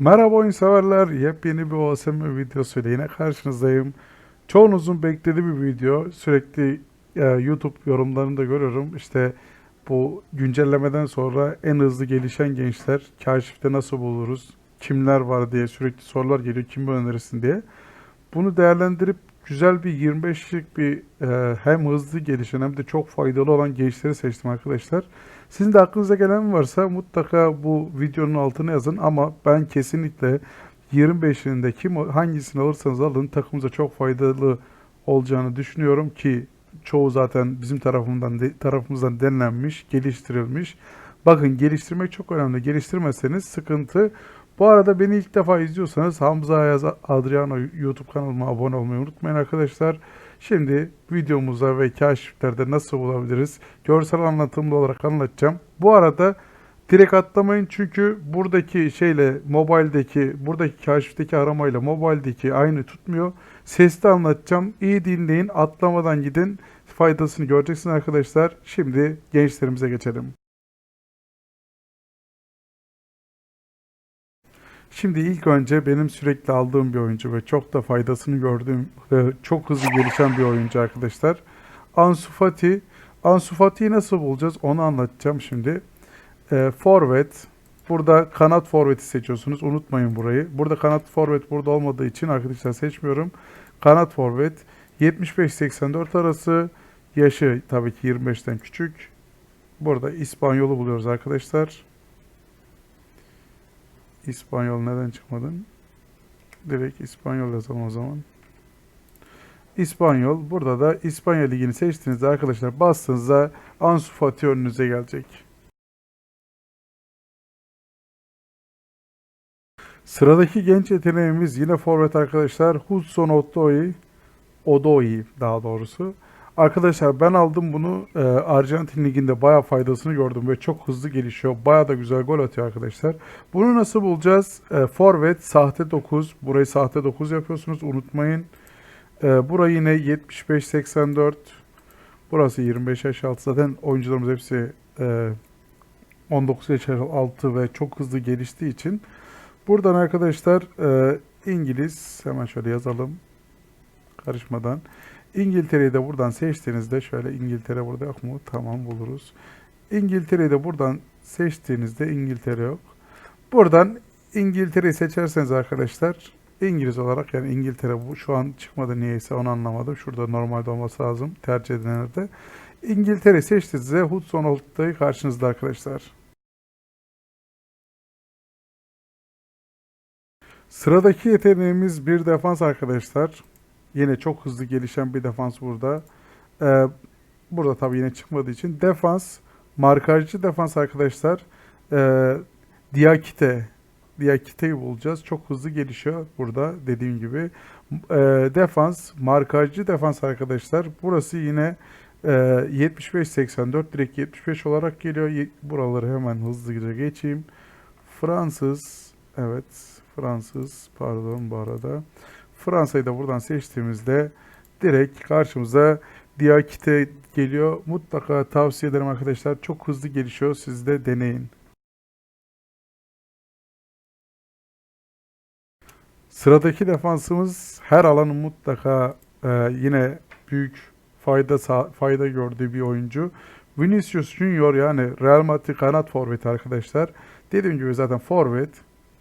Merhaba oyun severler. Yepyeni bir OSM videosuyla yine karşınızdayım. Çoğunuzun beklediği bir video. Sürekli e, YouTube yorumlarında görüyorum. İşte bu güncellemeden sonra en hızlı gelişen gençler kaşifte nasıl buluruz? Kimler var diye sürekli sorular geliyor. Kim önerirsin diye. Bunu değerlendirip güzel bir 25'lik bir e, hem hızlı gelişen hem de çok faydalı olan gençleri seçtim arkadaşlar. Sizin de aklınıza gelen varsa mutlaka bu videonun altına yazın ama ben kesinlikle 25'inde kim hangisini alırsanız alın takımıza çok faydalı olacağını düşünüyorum ki çoğu zaten bizim tarafımızdan de- tarafımızdan denenmiş, geliştirilmiş. Bakın geliştirmek çok önemli. Geliştirmezseniz sıkıntı. Bu arada beni ilk defa izliyorsanız Hamza Ayaz Adriano YouTube kanalıma abone olmayı unutmayın arkadaşlar. Şimdi videomuza ve kaşiflerde nasıl bulabiliriz görsel anlatımlı olarak anlatacağım. Bu arada direkt atlamayın çünkü buradaki şeyle mobildeki buradaki kaşifteki aramayla mobildeki aynı tutmuyor. Sesli anlatacağım. İyi dinleyin atlamadan gidin faydasını göreceksiniz arkadaşlar. Şimdi gençlerimize geçelim. Şimdi ilk önce benim sürekli aldığım bir oyuncu ve çok da faydasını gördüğüm çok hızlı gelişen bir oyuncu arkadaşlar. Ansu Fati. Ansu Fati'yi nasıl bulacağız onu anlatacağım şimdi. Ee, forvet. Burada kanat forveti seçiyorsunuz. Unutmayın burayı. Burada kanat forvet burada olmadığı için arkadaşlar seçmiyorum. Kanat forvet 75-84 arası. Yaşı tabii ki 25'ten küçük. Burada İspanyol'u buluyoruz arkadaşlar. İspanyol neden çıkmadın? Direkt İspanyol yazalım o zaman. İspanyol. Burada da İspanya Ligi'ni seçtiğinizde arkadaşlar bastığınızda Ansu Fati önünüze gelecek. Sıradaki genç yeteneğimiz yine forvet arkadaşlar. Hudson Odoi. Odoi daha doğrusu. Arkadaşlar ben aldım bunu e, Arjantin Ligi'nde bayağı faydasını gördüm ve çok hızlı gelişiyor. Bayağı da güzel gol atıyor arkadaşlar. Bunu nasıl bulacağız? E, forvet sahte 9. Burayı sahte 9 yapıyorsunuz unutmayın. E, burayı yine 75-84. Burası 25 yaş altı. Zaten oyuncularımız hepsi e, 19 yaş altı ve çok hızlı geliştiği için. Buradan arkadaşlar e, İngiliz hemen şöyle yazalım karışmadan. İngiltere'yi de buradan seçtiğinizde şöyle İngiltere burada yok mu? Tamam buluruz. İngiltere'yi de buradan seçtiğinizde İngiltere yok. Buradan İngiltere'yi seçerseniz arkadaşlar İngiliz olarak yani İngiltere bu şu an çıkmadı niyeyse onu anlamadım. Şurada normalde olması lazım tercih edilenlerde. İngiltere seçtiğinizde Hudson Odoi karşınızda arkadaşlar. Sıradaki yeteneğimiz bir defans arkadaşlar. Yine çok hızlı gelişen bir defans burada. Ee, burada tabii yine çıkmadığı için defans, markajcı defans arkadaşlar. Ee, Diakite, Diakite'yi bulacağız. Çok hızlı gelişiyor burada dediğim gibi. Ee, defans, markajcı defans arkadaşlar. Burası yine e, 75-84 direkt 75 olarak geliyor. Buraları hemen hızlıca geçeyim. Fransız, evet Fransız pardon bu arada. Fransa'yı da buradan seçtiğimizde direkt karşımıza Diakite geliyor. Mutlaka tavsiye ederim arkadaşlar. Çok hızlı gelişiyor. Siz de deneyin. Sıradaki defansımız her alanın mutlaka e, yine büyük fayda fayda gördüğü bir oyuncu. Vinicius Junior yani Real Madrid kanat forveti arkadaşlar. Dediğim gibi zaten forvet,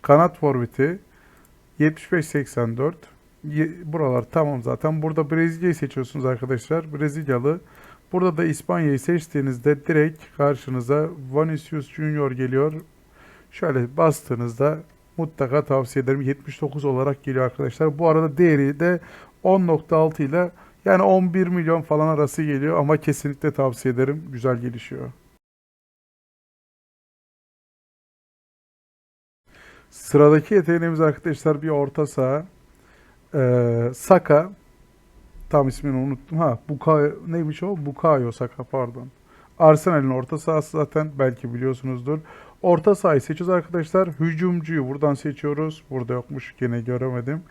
kanat forveti 75-84. Buralar tamam zaten. Burada Brezilya'yı seçiyorsunuz arkadaşlar. Brezilyalı. Burada da İspanya'yı seçtiğinizde direkt karşınıza Vinicius Junior geliyor. Şöyle bastığınızda mutlaka tavsiye ederim. 79 olarak geliyor arkadaşlar. Bu arada değeri de 10.6 ile yani 11 milyon falan arası geliyor ama kesinlikle tavsiye ederim. Güzel gelişiyor. Sıradaki yeteneğimiz arkadaşlar bir orta saha. Ee, Saka. Tam ismini unuttum. Ha, Bukayo neymiş o? Bukayo Saka pardon. Arsenal'in orta sahası zaten belki biliyorsunuzdur. Orta sahayı seçiyoruz arkadaşlar. Hücumcuyu buradan seçiyoruz. Burada yokmuş gene göremedim.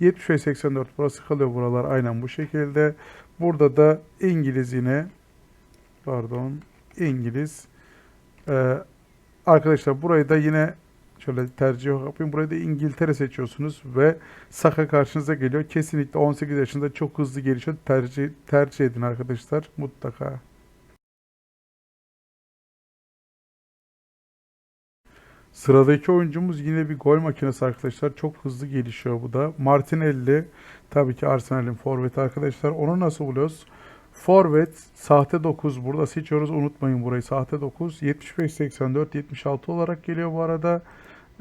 75-84 burası kalıyor buralar aynen bu şekilde. Burada da İngiliz yine pardon İngiliz. Ee, arkadaşlar burayı da yine Şöyle tercih yapayım. Burayı da İngiltere seçiyorsunuz ve Saka karşınıza geliyor. Kesinlikle 18 yaşında çok hızlı gelişiyor. Tercih tercih edin arkadaşlar mutlaka. Sıradaki oyuncumuz yine bir gol makinesi arkadaşlar. Çok hızlı gelişiyor bu da. Martinelli tabii ki Arsenal'in forveti arkadaşlar. Onu nasıl buluyoruz? Forvet sahte 9 burada seçiyoruz. Unutmayın burayı sahte 9. 75-84 76 olarak geliyor bu arada.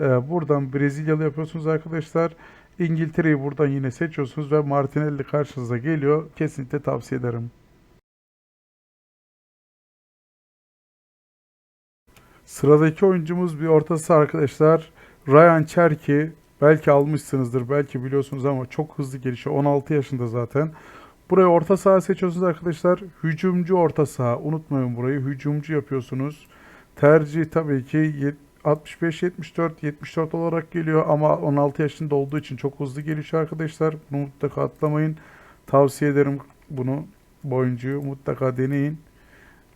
Ee, buradan Brezilyalı yapıyorsunuz arkadaşlar. İngiltere'yi buradan yine seçiyorsunuz ve Martinelli karşınıza geliyor. Kesinlikle tavsiye ederim. Sıradaki oyuncumuz bir orta saha arkadaşlar. Ryan Cherki. Belki almışsınızdır, belki biliyorsunuz ama çok hızlı gelişiyor. 16 yaşında zaten. Buraya orta saha seçiyorsunuz arkadaşlar. Hücumcu orta saha. Unutmayın burayı. Hücumcu yapıyorsunuz. Tercih tabii ki 65-74, 74 olarak geliyor ama 16 yaşında olduğu için çok hızlı gelişiyor arkadaşlar. Bunu mutlaka atlamayın. Tavsiye ederim bunu. Bu oyuncuyu mutlaka deneyin.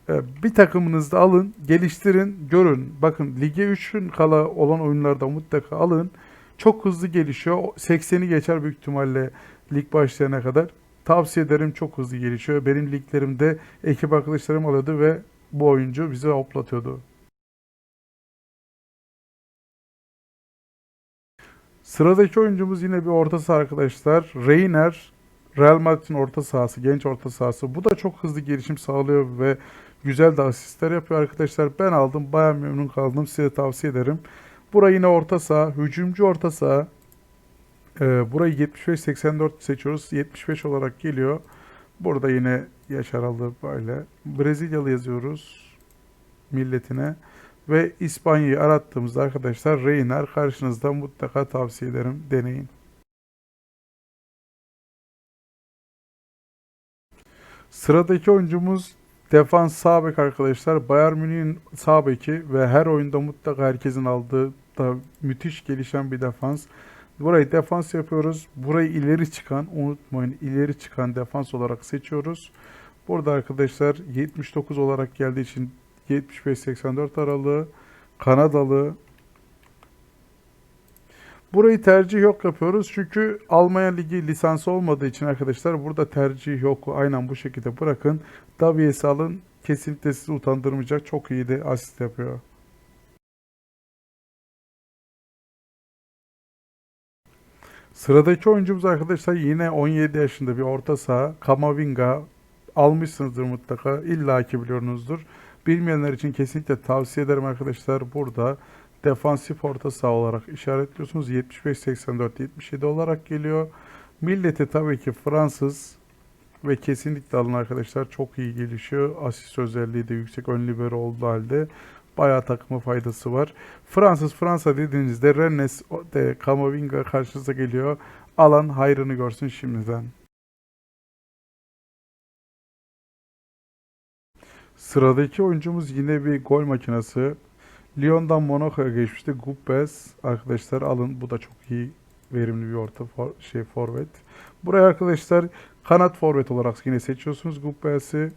Ee, Bir takımınızda alın, geliştirin, görün. Bakın lige 3'ün kala olan oyunlarda mutlaka alın. Çok hızlı gelişiyor. 80'i geçer büyük ihtimalle lig başlayana kadar. Tavsiye ederim çok hızlı gelişiyor. Benim liglerimde ekip arkadaşlarım alıyordu ve bu oyuncu bizi hoplatıyordu. Sıradaki oyuncumuz yine bir orta saha arkadaşlar. Reiner, Real Madrid'in orta sahası, genç orta sahası. Bu da çok hızlı gelişim sağlıyor ve güzel de asistler yapıyor arkadaşlar. Ben aldım, bayağı memnun kaldım. Size tavsiye ederim. Burayı yine orta saha, hücumcu orta saha. Ee, burayı 75-84 seçiyoruz. 75 olarak geliyor. Burada yine Yaşar aldı böyle. Brezilyalı yazıyoruz milletine. Ve İspanya'yı arattığımızda arkadaşlar Reiner karşınızda mutlaka tavsiye ederim. Deneyin. Sıradaki oyuncumuz defans sağ bek arkadaşlar. Bayern Münih'in sağ beki ve her oyunda mutlaka herkesin aldığı da müthiş gelişen bir defans. Burayı defans yapıyoruz. Burayı ileri çıkan, unutmayın ileri çıkan defans olarak seçiyoruz. Burada arkadaşlar 79 olarak geldiği için 75-84 aralığı Kanadalı. Burayı tercih yok yapıyoruz. Çünkü Almanya Ligi lisansı olmadığı için arkadaşlar burada tercih yok. Aynen bu şekilde bırakın. Davies'i alın. Kesinlikle sizi utandırmayacak. Çok iyi de asist yapıyor. Sıradaki oyuncumuz arkadaşlar yine 17 yaşında bir orta saha. Kamavinga almışsınızdır mutlaka. İlla ki biliyorsunuzdur. Bilmeyenler için kesinlikle tavsiye ederim arkadaşlar. Burada defansif orta saha olarak işaretliyorsunuz. 75-84-77 olarak geliyor. Milleti tabii ki Fransız ve kesinlikle alın arkadaşlar. Çok iyi gelişiyor. Asist özelliği de yüksek ön libero olduğu halde bayağı takıma faydası var. Fransız Fransa dediğinizde Rennes de Kamavinga karşınıza geliyor. Alan hayrını görsün şimdiden. Sıradaki oyuncumuz yine bir gol makinesi. Lyon'dan Monaco'ya geçmişti. Gubbes arkadaşlar alın. Bu da çok iyi verimli bir orta for, şey forvet. Buraya arkadaşlar kanat forvet olarak yine seçiyorsunuz Gubbes'i.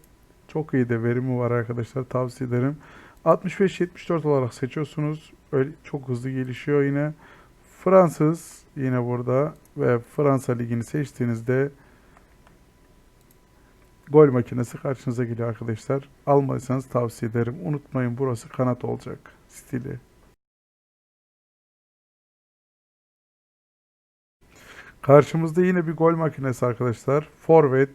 Çok iyi de verimi var arkadaşlar. Tavsiye ederim. 65-74 olarak seçiyorsunuz. Öyle çok hızlı gelişiyor yine. Fransız yine burada ve Fransa ligini seçtiğinizde gol makinesi karşınıza geliyor arkadaşlar. Almadıysanız tavsiye ederim. Unutmayın burası kanat olacak stili. Karşımızda yine bir gol makinesi arkadaşlar. Forvet,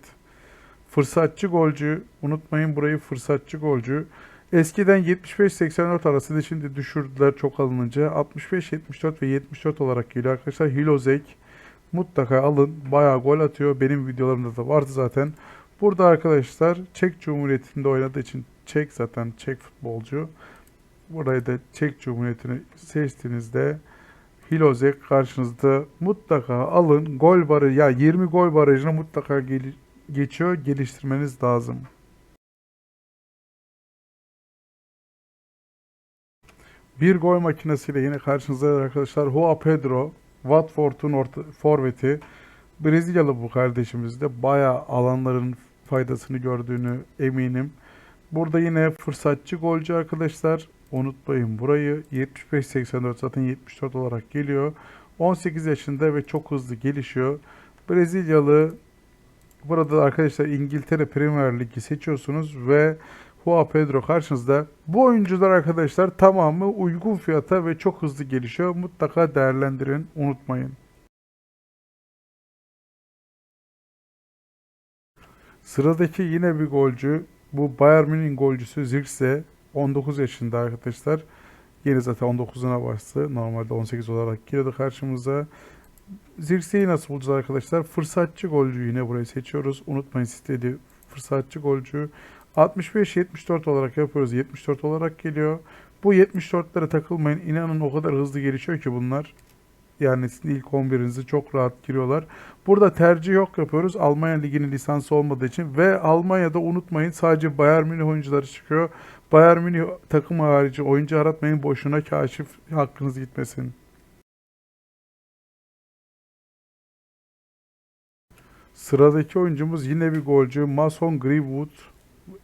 fırsatçı golcü. Unutmayın burayı fırsatçı golcü. Eskiden 75-84 arasıydı. Şimdi düşürdüler çok alınınca. 65-74 ve 74 olarak geliyor arkadaşlar. Hilozek mutlaka alın. Bayağı gol atıyor. Benim videolarımda da vardı zaten. Burada arkadaşlar Çek Cumhuriyeti'nde oynadığı için Çek zaten Çek futbolcu. Burayı da Çek Cumhuriyeti'ni seçtiğinizde Hilozek karşınızda mutlaka alın. Gol barajı ya 20 gol barajına mutlaka gel- geçiyor. Geliştirmeniz lazım. Bir gol makinesiyle yine karşınızda arkadaşlar Joao Pedro, Watford'un forveti. Brezilyalı bu kardeşimiz de bayağı alanların faydasını gördüğünü eminim. Burada yine fırsatçı golcü arkadaşlar. Unutmayın burayı. 75-84 zaten 74 olarak geliyor. 18 yaşında ve çok hızlı gelişiyor. Brezilyalı burada da arkadaşlar İngiltere Premier Ligi seçiyorsunuz ve Joao Pedro karşınızda. Bu oyuncular arkadaşlar tamamı uygun fiyata ve çok hızlı gelişiyor. Mutlaka değerlendirin. Unutmayın. Sıradaki yine bir golcü. Bu Bayern Münih'in golcüsü Zirkse. 19 yaşında arkadaşlar. Yeni zaten 19'una bastı. Normalde 18 olarak geliyordu karşımıza. Zirkse'yi nasıl bulacağız arkadaşlar? Fırsatçı golcü yine burayı seçiyoruz. Unutmayın siteli fırsatçı golcü. 65-74 olarak yapıyoruz. 74 olarak geliyor. Bu 74'lere takılmayın. İnanın o kadar hızlı gelişiyor ki bunlar. Yani sizin ilk 11'inizi çok rahat giriyorlar. Burada tercih yok yapıyoruz. Almanya Ligi'nin lisansı olmadığı için ve Almanya'da unutmayın sadece Bayern Münih oyuncuları çıkıyor. Bayern Münih takımı harici oyuncu aratmayın boşuna kaşif hakkınız gitmesin. Sıradaki oyuncumuz yine bir golcü Mason Greenwood.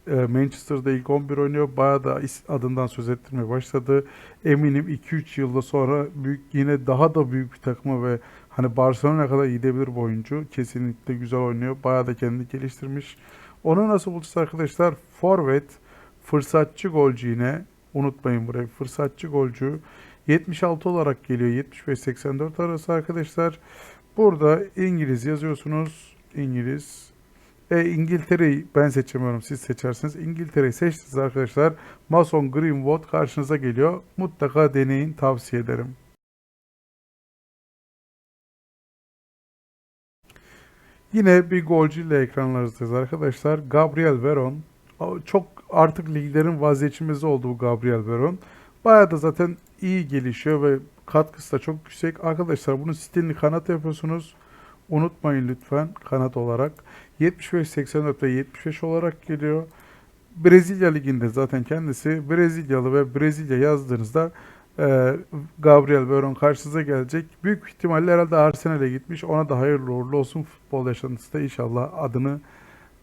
E, Manchester'da ilk 11 oynuyor. Bayağı da adından söz ettirmeye başladı. Eminim 2-3 yılda sonra büyük yine daha da büyük bir takıma ve hani Barcelona'ya kadar gidebilir bu oyuncu. Kesinlikle güzel oynuyor. Bayağı da kendini geliştirmiş. Onu nasıl bulacağız arkadaşlar? Forvet, fırsatçı golcü yine. Unutmayın burayı. Fırsatçı golcü. 76 olarak geliyor. 75-84 arası arkadaşlar. Burada İngiliz yazıyorsunuz. İngiliz. E, İngiltere'yi ben seçemiyorum. Siz seçersiniz. İngiltere'yi seçtiniz arkadaşlar. Mason Greenwood karşınıza geliyor. Mutlaka deneyin. Tavsiye ederim. Yine bir golcüyle ekranlarınızdayız arkadaşlar. Gabriel Veron. Çok artık liglerin vazgeçilmezi oldu bu Gabriel Veron. Bayağı da zaten iyi gelişiyor ve katkısı da çok yüksek. Arkadaşlar bunun stilini kanat yapıyorsunuz. Unutmayın lütfen kanat olarak. 75-84 ve 75 olarak geliyor. Brezilya Ligi'nde zaten kendisi Brezilyalı ve Brezilya yazdığınızda e, Gabriel Veron karşınıza gelecek. Büyük ihtimalle herhalde Arsenal'e gitmiş. Ona da hayırlı uğurlu olsun futbol yaşantısı da inşallah adını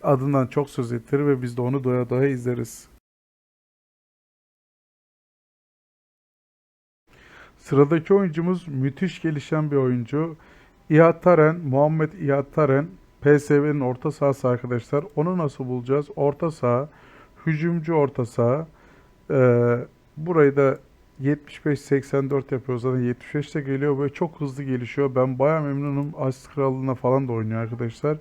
adından çok söz ettirir ve biz de onu doya doya izleriz. Sıradaki oyuncumuz müthiş gelişen bir oyuncu. İhataren, Muhammed İhataren PSV'nin orta sahası arkadaşlar. Onu nasıl bulacağız? Orta saha, hücumcu orta saha. Ee, burayı da 75-84 yapıyoruz. Zaten 75'te geliyor ve çok hızlı gelişiyor. Ben baya memnunum. Asist Krallığı'na falan da oynuyor arkadaşlar.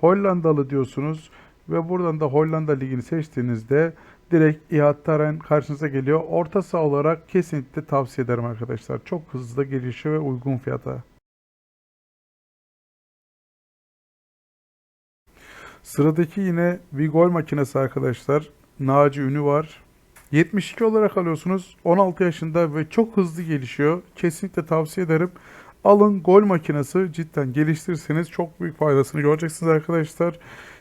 Hollandalı diyorsunuz ve buradan da Hollanda Ligi'ni seçtiğinizde direkt İhataren karşınıza geliyor. Orta saha olarak kesinlikle tavsiye ederim arkadaşlar. Çok hızlı gelişiyor ve uygun fiyata. Sıradaki yine bir gol makinesi arkadaşlar. Naci Ünü var. 72 olarak alıyorsunuz. 16 yaşında ve çok hızlı gelişiyor. Kesinlikle tavsiye ederim. Alın gol makinesi cidden geliştirirseniz çok büyük faydasını göreceksiniz arkadaşlar.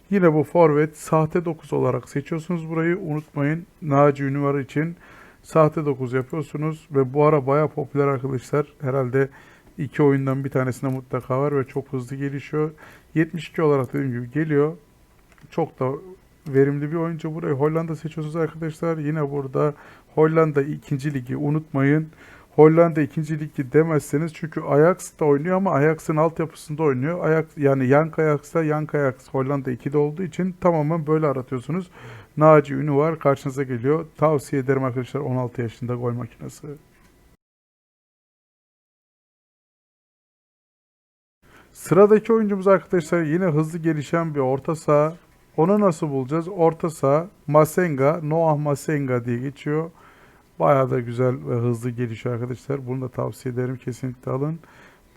Yine bu forvet sahte 9 olarak seçiyorsunuz burayı. Unutmayın Naci Ünü var için sahte 9 yapıyorsunuz ve bu ara baya popüler arkadaşlar. Herhalde iki oyundan bir tanesinde mutlaka var ve çok hızlı gelişiyor. 72 olarak dediğim gibi geliyor. Çok da verimli bir oyuncu. Burayı Hollanda seçiyorsunuz arkadaşlar. Yine burada Hollanda 2. ligi unutmayın. Hollanda 2. ligi demezseniz çünkü Ajax da oynuyor ama Ajax'ın altyapısında oynuyor. Ajax yani Yank Ajax'ta Yank Ajax Hollanda 2'de olduğu için tamamen böyle aratıyorsunuz. Naci Ünü var karşınıza geliyor. Tavsiye ederim arkadaşlar 16 yaşında gol makinesi. Sıradaki oyuncumuz arkadaşlar yine hızlı gelişen bir orta saha. Onu nasıl bulacağız? Orta saha Masenga, Noah Masenga diye geçiyor. Bayağı da güzel ve hızlı gelişiyor arkadaşlar. Bunu da tavsiye ederim. Kesinlikle alın.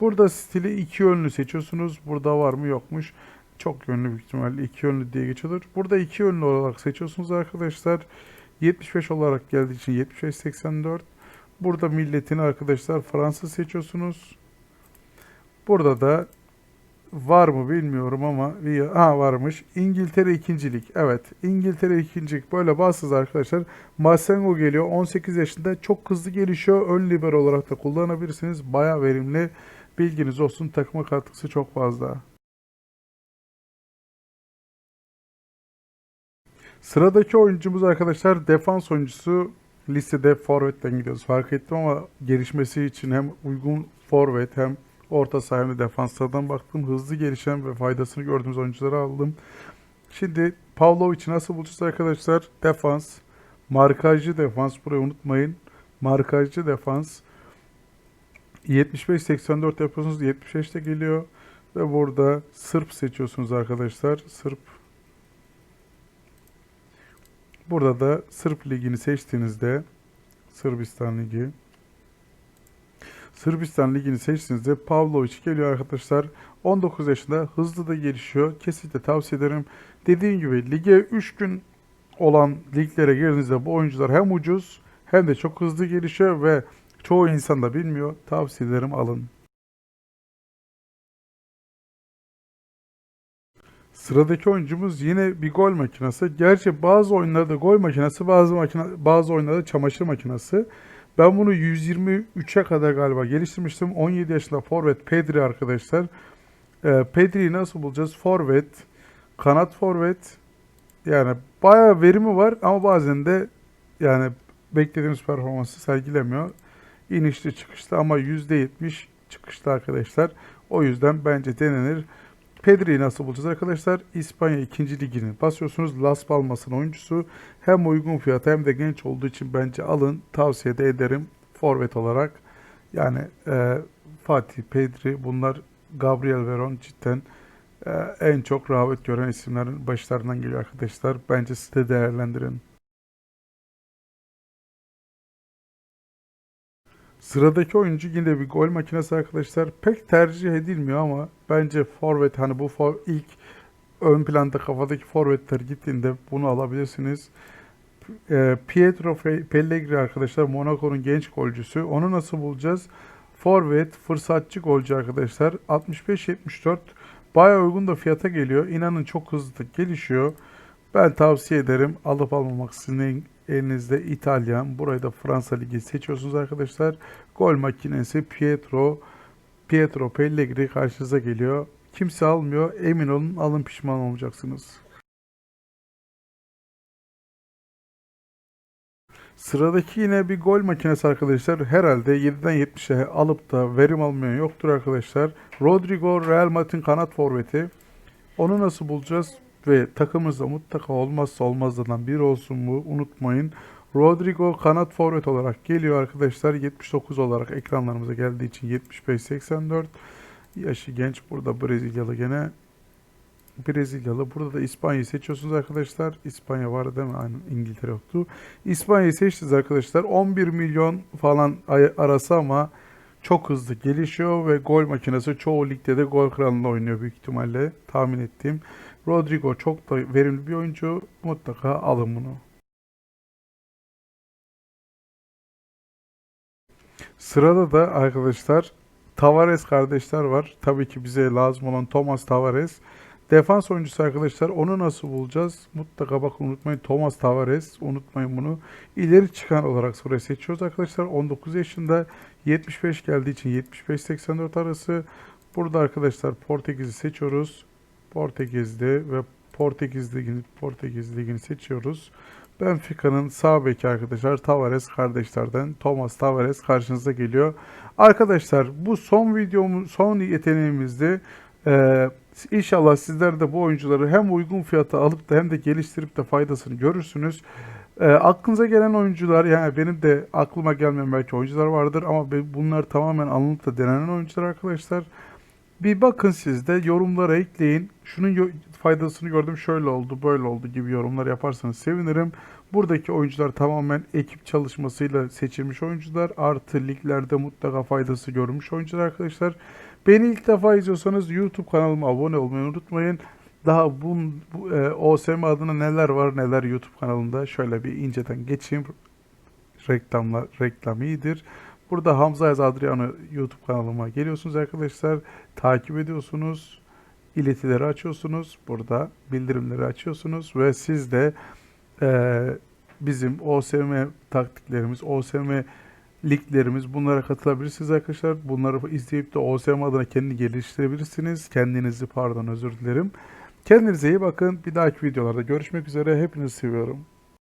Burada stili iki yönlü seçiyorsunuz. Burada var mı yokmuş. Çok yönlü büyük ihtimalle iki yönlü diye geçiyordur. Burada iki yönlü olarak seçiyorsunuz arkadaşlar. 75 olarak geldiği için 75-84. Burada milletini arkadaşlar Fransız seçiyorsunuz. Burada da var mı bilmiyorum ama ha varmış. İngiltere ikincilik. Evet. İngiltere ikincilik. Böyle bassız arkadaşlar. Masengo geliyor. 18 yaşında. Çok hızlı gelişiyor. Ön libero olarak da kullanabilirsiniz. Baya verimli. Bilginiz olsun. Takıma katkısı çok fazla. Sıradaki oyuncumuz arkadaşlar defans oyuncusu listede forvetten gidiyoruz. Fark ettim ama gelişmesi için hem uygun forvet hem orta saha hem de defanslardan baktım. Hızlı gelişen ve faydasını gördüğümüz oyuncuları aldım. Şimdi Pavlovic'i nasıl bulacağız arkadaşlar? Defans, markajcı defans burayı unutmayın. Markajcı defans 75-84 yapıyorsunuz. 75 de geliyor. Ve burada Sırp seçiyorsunuz arkadaşlar. Sırp Burada da Sırp Ligi'ni seçtiğinizde Sırbistan Ligi Sırbistan Ligi'ni seçtiğinizde Pavlovic geliyor arkadaşlar. 19 yaşında hızlı da gelişiyor. Kesinlikle tavsiye ederim. Dediğim gibi lige 3 gün olan liglere girdiğinizde bu oyuncular hem ucuz hem de çok hızlı gelişiyor ve çoğu insan da bilmiyor. Tavsiye ederim alın. Sıradaki oyuncumuz yine bir gol makinesi. Gerçi bazı oyunlarda gol makinesi, bazı makine, bazı oyunlarda çamaşır makinesi. Ben bunu 123'e kadar galiba geliştirmiştim. 17 yaşında forvet Pedri arkadaşlar. Ee, Pedri'yi nasıl bulacağız? Forvet, kanat forvet. Yani bayağı verimi var ama bazen de yani beklediğimiz performansı sergilemiyor. İnişli çıkışlı ama %70 çıkışlı arkadaşlar. O yüzden bence denenir. Pedri'yi nasıl bulacağız arkadaşlar? İspanya 2. ligini basıyorsunuz. Las Palmas'ın oyuncusu. Hem uygun fiyata hem de genç olduğu için bence alın. Tavsiye de ederim forvet olarak. Yani e, Fatih, Pedri bunlar Gabriel Veron cidden e, en çok rağbet gören isimlerin başlarından geliyor arkadaşlar. Bence siz de değerlendirin. Sıradaki oyuncu yine bir gol makinesi arkadaşlar. Pek tercih edilmiyor ama bence forvet hani bu for, ilk ön planda kafadaki forvetler gittiğinde bunu alabilirsiniz. E, Pietro Pellegrini arkadaşlar Monaco'nun genç golcüsü. Onu nasıl bulacağız? Forvet, fırsatçı golcü arkadaşlar. 65-74 bayağı uygun da fiyata geliyor. İnanın çok hızlı gelişiyor. Ben tavsiye ederim. Alıp almamak sizin elinizde İtalyan. Burayı da Fransa Ligi seçiyorsunuz arkadaşlar. Gol makinesi Pietro Pietro Pellegrini karşınıza geliyor. Kimse almıyor. Emin olun alın pişman olmayacaksınız. Sıradaki yine bir gol makinesi arkadaşlar. Herhalde 7'den 70'e alıp da verim almayan yoktur arkadaşlar. Rodrigo Real Madrid'in kanat forveti. Onu nasıl bulacağız? Ve takımımızda mutlaka olmazsa olmazlardan biri olsun bu unutmayın. Rodrigo kanat forvet olarak geliyor arkadaşlar. 79 olarak ekranlarımıza geldiği için 75-84. Yaşı genç burada Brezilyalı gene. Brezilyalı. Burada da İspanya'yı seçiyorsunuz arkadaşlar. İspanya var değil mi? Aynen İngiltere yoktu. İspanya'yı seçtiniz arkadaşlar. 11 milyon falan arası ama çok hızlı gelişiyor ve gol makinesi çoğu ligde de gol kralında oynuyor büyük ihtimalle tahmin ettiğim. Rodrigo çok da verimli bir oyuncu. Mutlaka alın bunu. Sırada da arkadaşlar Tavares kardeşler var. Tabii ki bize lazım olan Thomas Tavares. Defans oyuncusu arkadaşlar. Onu nasıl bulacağız? Mutlaka bakın unutmayın. Thomas Tavares. Unutmayın bunu. İleri çıkan olarak sonra seçiyoruz arkadaşlar. 19 yaşında 75 geldiği için 75-84 arası. Burada arkadaşlar Portekiz'i seçiyoruz. Portekiz'de ve Portekiz Ligi'ni Portekiz Ligi'ni seçiyoruz. Benfica'nın sağ beki arkadaşlar Tavares kardeşlerden Thomas Tavares karşınıza geliyor. Arkadaşlar bu son videomuz, son yeteneğimizdi. Ee, inşallah sizler de bu oyuncuları hem uygun fiyata alıp da hem de geliştirip de faydasını görürsünüz. E, aklınıza gelen oyuncular yani benim de aklıma gelmeyen belki oyuncular vardır ama bunlar tamamen alınıp da denenen oyuncular arkadaşlar. Bir bakın siz de yorumlara ekleyin. Şunun faydasını gördüm şöyle oldu böyle oldu gibi yorumlar yaparsanız sevinirim. Buradaki oyuncular tamamen ekip çalışmasıyla seçilmiş oyuncular. Artı liglerde mutlaka faydası görmüş oyuncular arkadaşlar. Beni ilk defa izliyorsanız YouTube kanalıma abone olmayı unutmayın. Daha bu, bu e, OSM adına neler var neler YouTube kanalında şöyle bir inceden geçeyim. Reklamlar reklam iyidir. Burada Hamza Yaz Adriano YouTube kanalıma geliyorsunuz arkadaşlar. Takip ediyorsunuz. iletileri açıyorsunuz. Burada bildirimleri açıyorsunuz ve siz de e, bizim OSM taktiklerimiz, OSM liglerimiz bunlara katılabilirsiniz arkadaşlar. Bunları izleyip de OSM adına kendini geliştirebilirsiniz. Kendinizi pardon özür dilerim. Kendinize iyi bakın. Bir dahaki videolarda görüşmek üzere. Hepinizi seviyorum.